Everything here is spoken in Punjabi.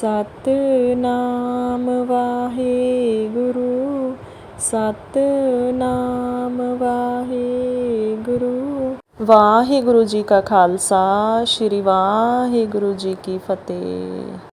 ਸਤਨਾਮ ਵਾਹਿਗੁਰੂ ਸਤਨਾਮ ਵਾਹਿਗੁਰੂ। ਵਾਹਿਗੁਰੂ ਜੀ ਕਾ ਖਾਲਸਾ ਸ੍ਰੀ ਵਾਹਿਗੁਰੂ ਜੀ ਕੀ ਫਤਿਹ।